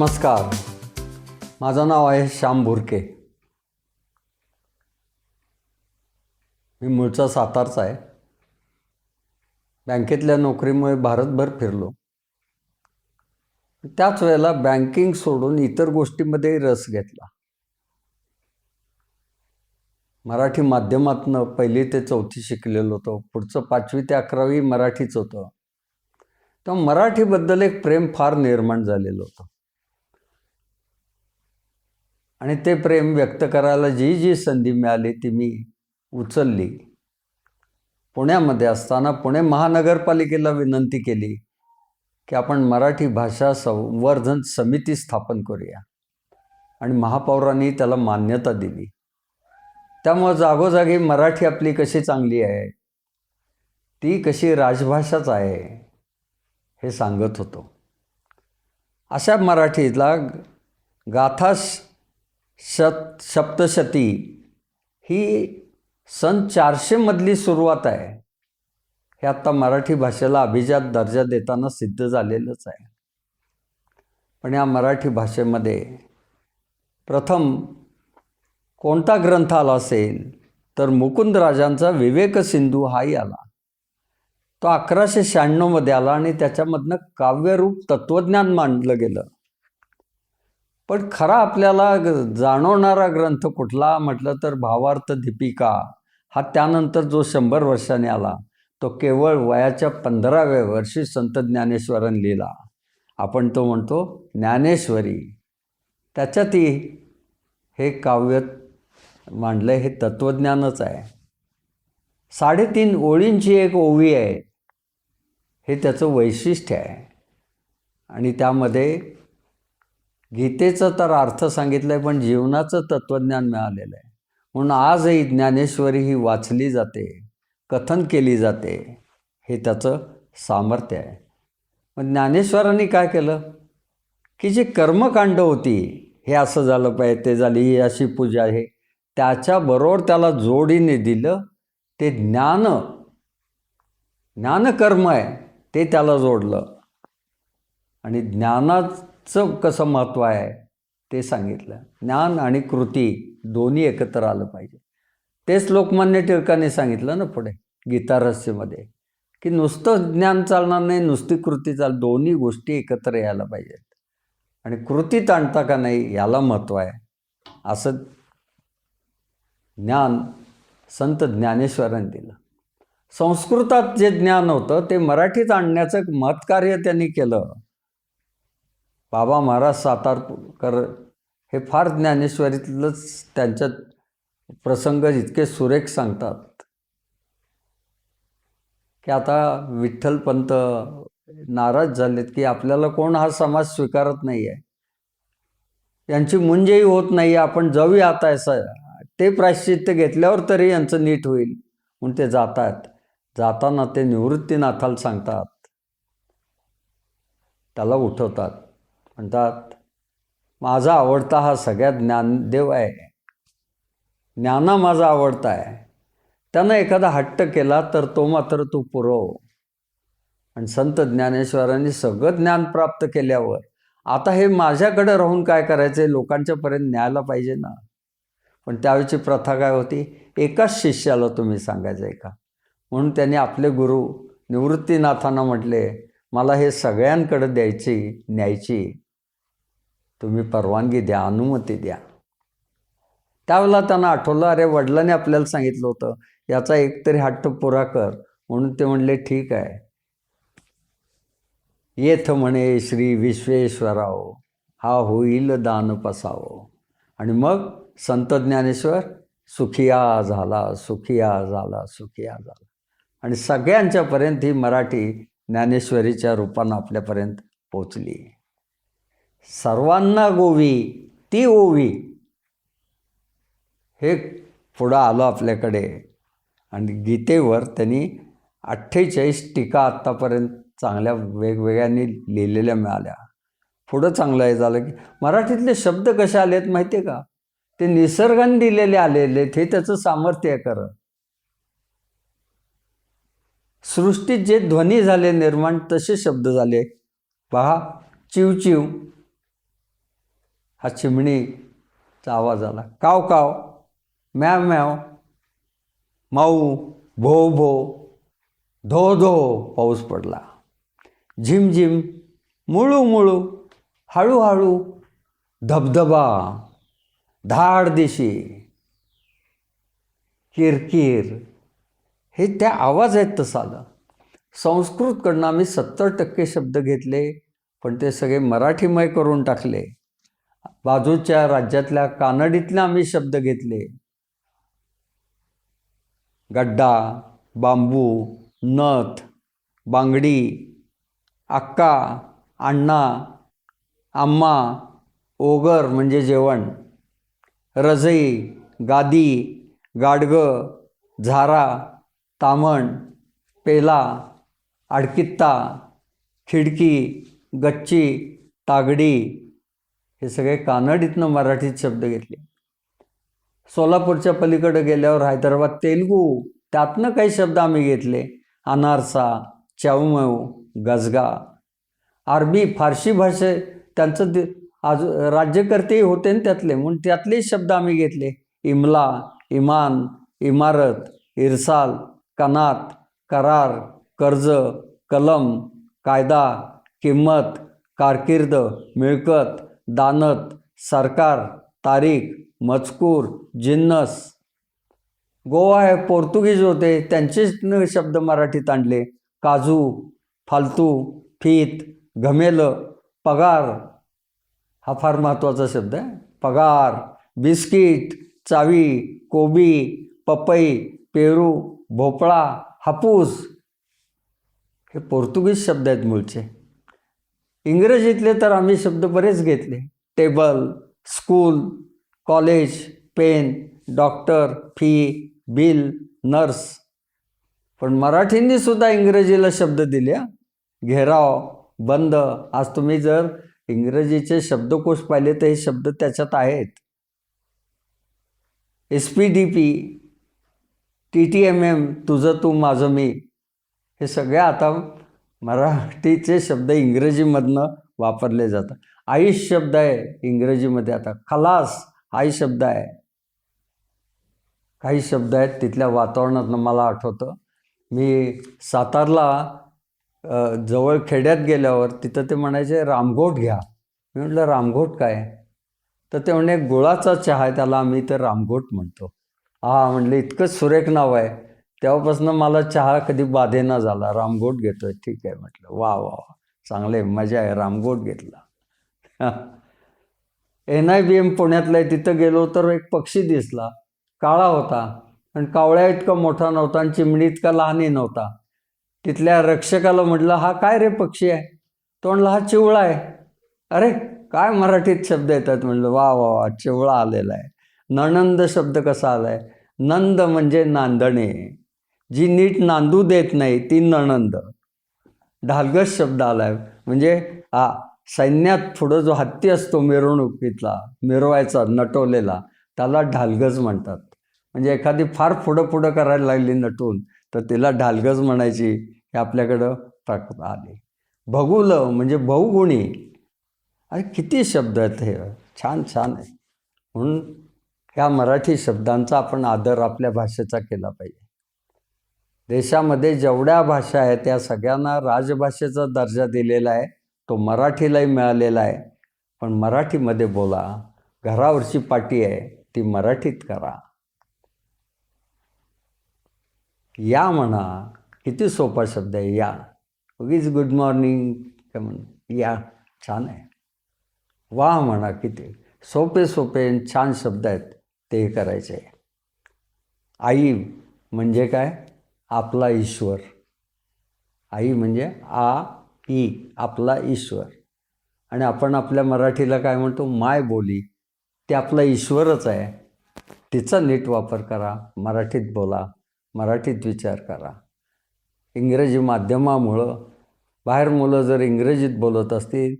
नमस्कार. माझं नाव आहे श्याम भुरके. मी मूळचा सातारचा आहे. बँकेतल्या नोकरीमुळे भारतभर फिरलो. त्याच वेळेला बँकिंग सोडून इतर गोष्टींमध्ये रस घेतला. मराठी माध्यमातनं पहिली ते चौथी शिकलेलो होतो. पुढचं पाचवी ते अकरावी मराठीच होतं. तर मराठीबद्दल एक प्रेम फार निर्माण झालेलं होतं. आणि ते प्रेम व्यक्त करायला जी जी संधी मिळाली ती मी उचलली. पुण्यामध्ये असताना पुणे महानगरपालिकेला विनंती केली की आपण मराठी भाषा संवर्धन समिती स्थापन करूया. आणि महापौरांनी त्याला मान्यता दिली. त्यामुळं जागोजागी मराठी आपली कशी चांगली आहे ती कशी राजभाषाच आहे हे सांगत होतो. अशा मराठीला गाथा शत सप्तशती ही सन चारशेमधली सुरुवात आहे. हे आत्ता मराठी भाषेला अभिजात दर्जा देताना सिद्ध झालेलंच आहे. पण या मराठी भाषेमध्ये प्रथम कोणता ग्रंथ आला असेल तर मुकुंदराजांचा विवेक सिंधू हाही आला. तो अकराशे शहाण्णवमध्ये आला आणि त्याच्यामधनं काव्यरूप तत्त्वज्ञान मांडलं गेलं. पण खरा आपल्याला ग- जाणवणारा ग्रंथ कुठला म्हटलं तर भावार्थ दीपिका. हा त्यानंतर जो शंभर वर्षाने आला तो केवळ वयाच्या पंधराव्या वर्षी संत ज्ञानेश्वरांनी लिहिला. आपण तो म्हणतो ज्ञानेश्वरी. त्याच्यातही हे काव्य मांडलं हे तत्त्वज्ञानच आहे. साडेतीन ओळींची एक ओवी आहे. हे त्याचं वैशिष्ट्य आहे. आणि त्यामध्ये गीतेचं तर अर्थ सांगितलं आहे पण जीवनाचं तत्त्वज्ञान मिळालेलं आहे. म्हणून आजही ज्ञानेश्वरी ही वाचली जाते कथन केली जाते हे त्याचं सामर्थ्य आहे. मग ज्ञानेश्वरांनी काय केलं? की जी कर्मकांड होती हे असं झालं पाहिजे ते झाली ही अशी पूजा आहे त्याच्याबरोबर त्याला जोडीने दिलं ते ज्ञान ज्ञानकर्म आहे ते त्याला जोडलं. आणि चं कसं महत्त्व आहे ते सांगितलं. ज्ञान आणि कृती दोन्ही एकत्र आलं पाहिजे. तेच लोकमान्य टिळकांनी सांगितलं ना पुढे गीता रहस्यमध्ये की नुसतं ज्ञान चालणार नाही नुसती कृती चाल दोन्ही गोष्टी एकत्र यायला पाहिजेत. आणि कृतीत आणता का नाही याला महत्त्व आहे. असं ज्ञान संत ज्ञानेश्वरांनी दिलं. संस्कृतात जे ज्ञान होतं ते मराठीत आणण्याचं महत्कार्य त्यांनी केलं. बाबा महाराज सातारकर हे फार ज्ञानेश्वरीतलंच त्यांच्यात प्रसंग इतके सुरेख सांगतात. की आता विठ्ठलपंत नाराज झालेत की आपल्याला कोण हा समाज स्वीकारत नाही आहे यांची मुंजही होत नाही आपण जाऊया आता असं. ते प्रायश्चित्य घेतल्यावर तरी यांचं नीट होईल म्हणून ते जातात जाताना ते निवृत्तीनाथाला सांगतात. त्याला उठवतात. म्हणतात माझा आवडता हा सगळ्यात ज्ञानदेव आहे. ज्ञाना माझा आवडता आहे. त्यानं एखादा हट्ट केला तर तो मात्र तू पुरव आणि संत ज्ञानेश्वरांनी सगळं ज्ञान प्राप्त केल्यावर आता हे माझ्याकडे राहून काय करायचं आहे लोकांच्यापर्यंत न्यायला पाहिजे ना? पण त्यावेळची प्रथा काय होती? एकाच शिष्याला तुम्ही सांगायचं आहे का? म्हणून त्यांनी आपले गुरु निवृत्तीनाथांना म्हटले मला हे सगळ्यांकडे द्यायची न्यायची. तुम्ही परवानगी द्या अनुमती द्या. त्यावेळेला त्यांना आठवलं अरे वडिलांनी आपल्याला सांगितलं होतं याचा एकतरी हट्ट पुरा कर. म्हणून ते म्हणले ठीक आहे. येथ म्हणे श्री विश्वेश्वराव हा होईल दान पसावो. आणि मग संत ज्ञानेश्वर सुखिया झाला सुखिया झाला सुखिया झाला. आणि सगळ्यांच्यापर्यंत ही मराठी ज्ञानेश्वरीच्या रूपानं आपल्यापर्यंत पोचली. सर्वांना गोवी ती ओवी. हे पुढं आलं आपल्याकडे. आणि गीतेवर त्यांनी अठ्ठेचाळीस टीका आत्तापर्यंत चांगल्या वेगवेगळ्यांनी लिहिलेल्या मिळाल्या. पुढं चांगलं हे झालं की मराठीतले शब्द कसे आले आहेत माहिती आहे का? ते निसर्गाने दिलेले आलेले आहेत हे त्याचं सामर्थ्य आहे खरं. सृष्टीत जे ध्वनी झाले निर्माण तसे शब्द झाले. पहा चिवचिव. चिव हा चिमणीचा आवाज आला. काव काव. म्याव म्याव. माऊ भो भो. धो धो. पाऊस पडला. झिम झिम. मुळू मुळू. हळूहळू धबधबा. धाड दिशी. किरकिर हे त्या आवाज आहेत तसं आलं. संस्कृतकडनं आम्ही सत्तर टक्के शब्द घेतले पण ते सगळे मराठीमय करून टाकले. बाजूच्या राज्यातल्या कानडीतले आम्ही शब्द घेतले. गड्डा बांबू नथ बांगडी अक्का अण्णा आम्मा ओगर म्हणजे जेवण. रजई गादी गाडगं झारा तामण पेला आडकित्ता खिडकी गच्ची तागडी हे सगळे कानडीतनं मराठीत शब्द घेतले. सोलापूरच्या पलीकडे गेल्यावर हैदराबाद तेलगू त्यातनं काही शब्द आम्ही घेतले. अनारसा चाऊमऊ गजगा. अरबी फारशी भाषे त्यांचं दि आज राज्यकर्तेही होते ना त्यातले म्हणून त्यातले शब्द आम्ही घेतले. इमला इमान इमारत इरसाल कनात करार कर्ज कलम कायदा किंमत कारकीर्द मिळकत दानत सरकार तारीख मजकूर जिन्नस. गोवा हे पोर्तुगीज होते त्यांचेच न शब्द मराठीत आणले. काजू फालतू फीत घमेलं पगार. हा फार महत्त्वाचा शब्द आहे. पगार बिस्किट चावी कोबी पपई पेरू भोपळा हापूस. हे पोर्तुगीज शब्द आहेत मूळचे. इंग्रजीतले तर आम्ही शब्द बरेच घेतले. Table school college pen doctor fee bill nurse. पण मराठींनी सुद्धा इंग्रजीला शब्द दिले घेराव बंद. आज तुम्ही जर इंग्रजीचे शब्दकोश पाहिले तर हे शब्द त्याच्यात आहेत. S P D P T T M M तुझं तू माझं मी. हे सगळे आता मराठीचे शब्द इंग्रजीमधनं वापरले जातात. आयुष शब्द आहे इंग्रजीमध्ये आता. खलास हाही शब्द आहे. काही शब्द आहेत तिथल्या वातावरणातनं मला आठवतं. मी सातारला जवळ खेड्यात गेल्यावर तिथं ते म्हणायचे रामघोट घ्या. मी म्हटलं रामघोट काय? तर ते म्हणे गुळाचा चहा आहे त्याला आम्ही तर रामघोट म्हणतो. हा म्हणलं इतकं सुरेख नाव आहे. तेव्हापासून मला चहा कधी बाधेना झाला. रामघोट घेतोय. ठीक आहे म्हटलं. वा वा वा. चांगले आहे. मजा आहे. रामगोट घेतला. एन आय बी एम पुण्यातलं आहे तिथं गेलो तर एक पक्षी दिसला. काळा होता. आणि कावळ्या इतका मोठा नव्हता आणि चिमणी इतका लहानही नव्हता. तिथल्या रक्षकाला म्हटलं हा काय रे पक्षी आहे? तो म्हणला हा चिवळा आहे. अरे काय मराठीत शब्द येतात? म्हणलं वा वा वा. चिवळा आलेला आहे. नणंद शब्द कसा आला आहे नंद म्हणजे नांदणे. जी नीट नांदू देत नाही ती नणंद. ढालगस शब्द आला आहे म्हणजे हा सैन्यात पुढं जो हत्ती असतो मिरवणुकीतला मिरवायचा नटवलेला त्याला ढालगज म्हणतात. म्हणजे एखादी फार पुढं पुढं करायला लागली नटून तर तिला ढालगज म्हणायची हे आपल्याकडं प्रक आले. भगुल म्हणजे बहुगुणी. अरे किती शब्द आहेत हे. छान छान आहे. म्हणून ह्या मराठी शब्दांचा आपण आदर आपल्या भाषेचा केला पाहिजे. देशामध्ये जेवढ्या भाषा आहेत त्या सगळ्यांना राजभाषेचा दर्जा दिलेला आहे. तो मराठीलाही मिळालेला आहे. पण मराठीमध्ये बोला. घरावरची पाटी आहे ती मराठीत करा. या म्हणा. किती सोपा शब्द आहे. या. उगीच गुड मॉर्निंग काय म्हण या. छान आहे. वा म्हणा किती. सोपे सोपे आणि छान शब्द आहेत. ते करायचे. आई म्हणजे काय? आपला ईश्वर. आई म्हणजे आ ई आपला ईश्वर. आणि आपण आपल्या मराठीला काय म्हणतो? माय बोली. ते आपला ईश्वरच आहे. तिचा नीट वापर करा. मराठीत बोला. मराठीत विचार करा. इंग्रजी माध्यमामुळं बाहेर मुलं जर इंग्रजीत बोलत असतील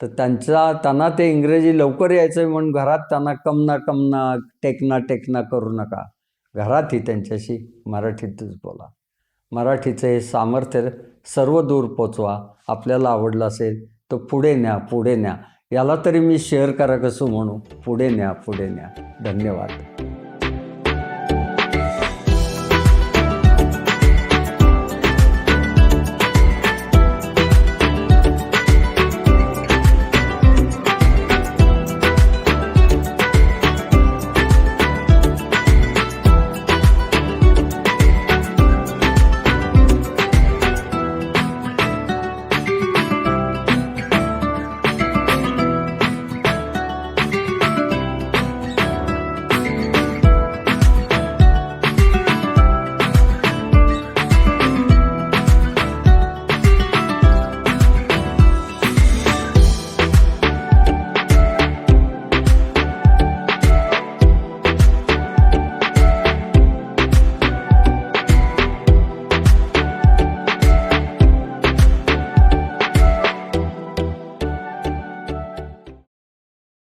तर त्यांचा त्यांना ते इंग्रजी लवकर यायचं आहे म्हणून घरात त्यांना कमना कमना टेकना टेकना करू नका. घरातही त्यांच्याशी मराठीतच बोला. मराठीचं हे सामर्थ्य सर्व दूर पोचवा. आपल्याला आवडलं असेल तर पुढे न्या पुढे न्या. याला तरी मी शेअर करा कसं म्हणू? पुढे न्या पुढे न्या. धन्यवाद.